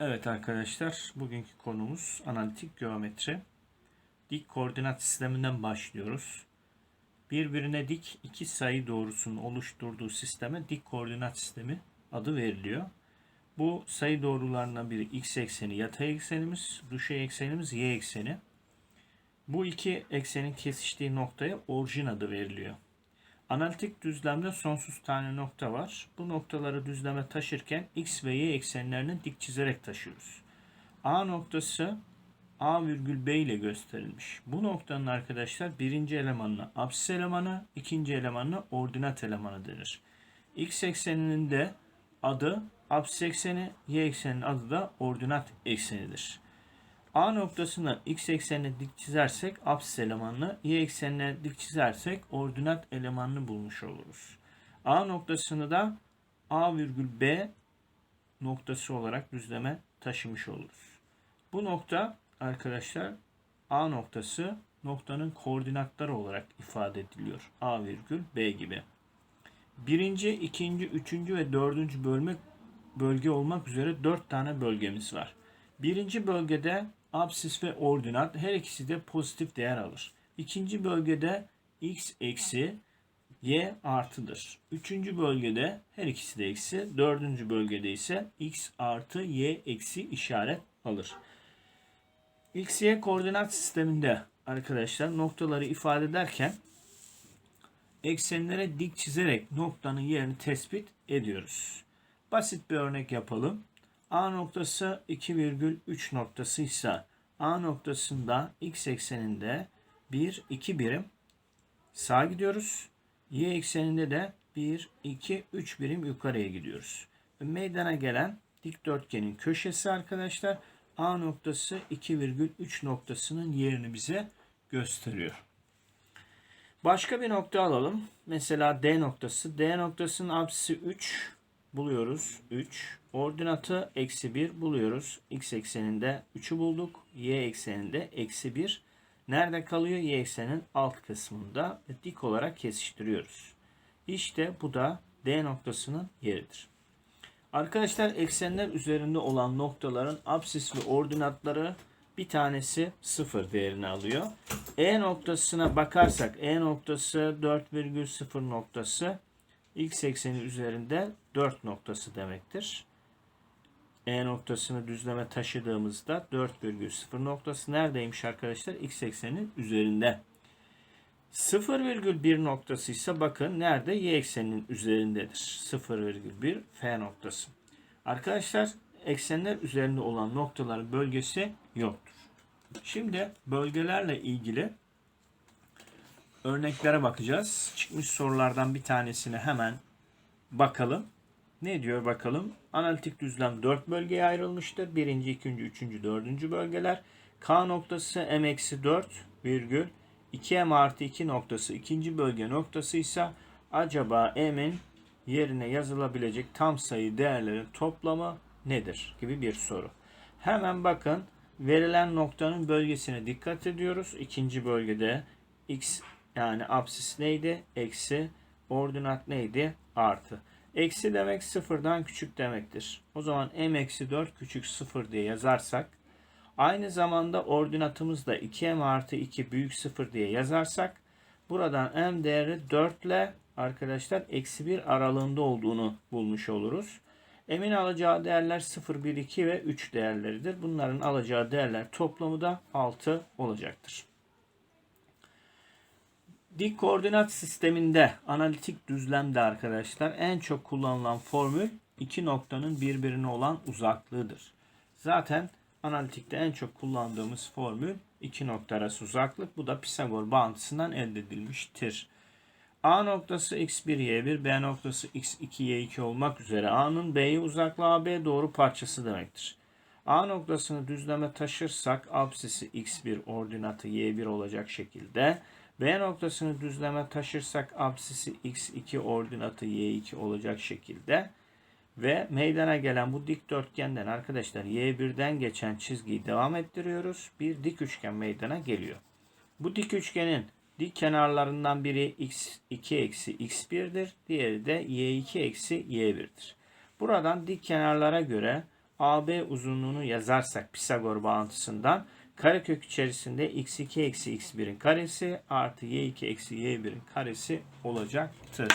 Evet arkadaşlar, bugünkü konumuz analitik geometri. Dik koordinat sisteminden başlıyoruz. Birbirine dik iki sayı doğrusunun oluşturduğu sisteme dik koordinat sistemi adı veriliyor. Bu sayı doğrularından biri x ekseni yatay eksenimiz, düşey eksenimiz y ekseni. Bu iki eksenin kesiştiği noktaya orijin adı veriliyor. Analitik düzlemde sonsuz tane nokta var. Bu noktaları düzleme taşırken x ve y eksenlerini dik çizerek taşıyoruz. A noktası A virgül B ile gösterilmiş. Bu noktanın arkadaşlar birinci elemanına apsis elemanı, ikinci elemanına ordinat elemanı denir. X ekseninin de adı apsis ekseni, y ekseninin adı da ordinat eksenidir. A noktasına x eksenine dik çizersek apsis elemanını, y eksenine dik çizersek ordinat elemanını bulmuş oluruz. A noktasını da A virgül B noktası olarak düzleme taşımış oluruz. Bu nokta arkadaşlar A noktası noktanın koordinatları olarak ifade ediliyor. A virgül B gibi. Birinci, ikinci, üçüncü ve dördüncü bölme bölge olmak üzere dört tane bölgemiz var. Birinci bölgede absis ve ordinat her ikisi de pozitif değer alır. İkinci bölgede x eksi y artıdır. Üçüncü bölgede her ikisi de eksi. Dördüncü bölgede ise x artı y eksi işaret alır. X, y koordinat sisteminde arkadaşlar noktaları ifade ederken eksenlere dik çizerek noktanın yerini tespit ediyoruz. Basit bir örnek yapalım. A noktası 2,3 noktası ise A noktasında x ekseninde 1, 2 birim sağa gidiyoruz. Y ekseninde de 1, 2, 3 birim yukarıya gidiyoruz. Meydana gelen dikdörtgenin köşesi arkadaşlar A noktası 2,3 noktasının yerini bize gösteriyor. Başka bir nokta alalım. Mesela D noktası. D noktasının apsisi 3 buluyoruz. 3. Ordinatı eksi 1 buluyoruz. X ekseninde 3'ü bulduk. Y ekseninde eksi 1. Nerede kalıyor? Y eksenin alt kısmında dik olarak kesiştiriyoruz. İşte bu da D noktasının yeridir. Arkadaşlar eksenler üzerinde olan noktaların apsis ve ordinatları bir tanesi 0 değerini alıyor. E noktasına bakarsak E noktası 4,0 noktası x ekseni üzerinde 4 noktası demektir. E noktasını düzleme taşıdığımızda 4,0 noktası neredeymiş arkadaşlar? X eksenin üzerinde. 0,1 noktası ise bakın nerede? Y ekseninin üzerindedir. 0,1 F noktası. Arkadaşlar eksenler üzerinde olan noktaların bölgesi yoktur. Şimdi bölgelerle ilgili örneklere bakacağız. Çıkmış sorulardan bir tanesine hemen bakalım. Ne diyor bakalım? Analitik düzlem 4 bölgeye ayrılmıştır. Birinci, ikinci, üçüncü, dördüncü bölgeler. K noktası m-4 virgül 2m artı 2 noktası ikinci bölge noktası ise acaba m'in yerine yazılabilecek tam sayı değerlerin toplamı nedir gibi bir soru. Hemen bakın verilen noktanın bölgesine dikkat ediyoruz. İkinci bölgede x yani apsis neydi? Eksi ordinat neydi? Artı. Eksi demek sıfırdan küçük demektir. O zaman m eksi 4 küçük sıfır diye yazarsak aynı zamanda ordinatımız da 2m artı 2 büyük sıfır diye yazarsak buradan m değeri 4 ile arkadaşlar eksi 1 aralığında olduğunu bulmuş oluruz. M'in alacağı değerler 0, 1, 2 ve 3 değerleridir. Bunların alacağı değerler toplamı da 6 olacaktır. Dik koordinat sisteminde analitik düzlemde arkadaşlar en çok kullanılan formül iki noktanın birbirine olan uzaklığıdır. Zaten analitikte en çok kullandığımız formül iki nokta arası uzaklık. Bu da Pisagor bağıntısından elde edilmiştir. A noktası x1 y1, B noktası x2 y2 olmak üzere A'nın B'ye uzaklığı AB doğru parçası demektir. A noktasını düzleme taşırsak absisi x1 ordinatı y1 olacak şekilde B noktasını düzleme taşırsak absisi x2 ordinatı y2 olacak şekilde ve meydana gelen bu dikdörtgenden arkadaşlar y1'den geçen çizgiyi devam ettiriyoruz. Bir dik üçgen meydana geliyor. Bu dik üçgenin dik kenarlarından biri x2 eksi x1'dir. Diğeri de y2 eksi y1'dir. Buradan dik kenarlara göre AB uzunluğunu yazarsak Pisagor bağıntısından karekök içerisinde x2 eksi x1'in karesi artı y2 eksi y1'in karesi olacaktır.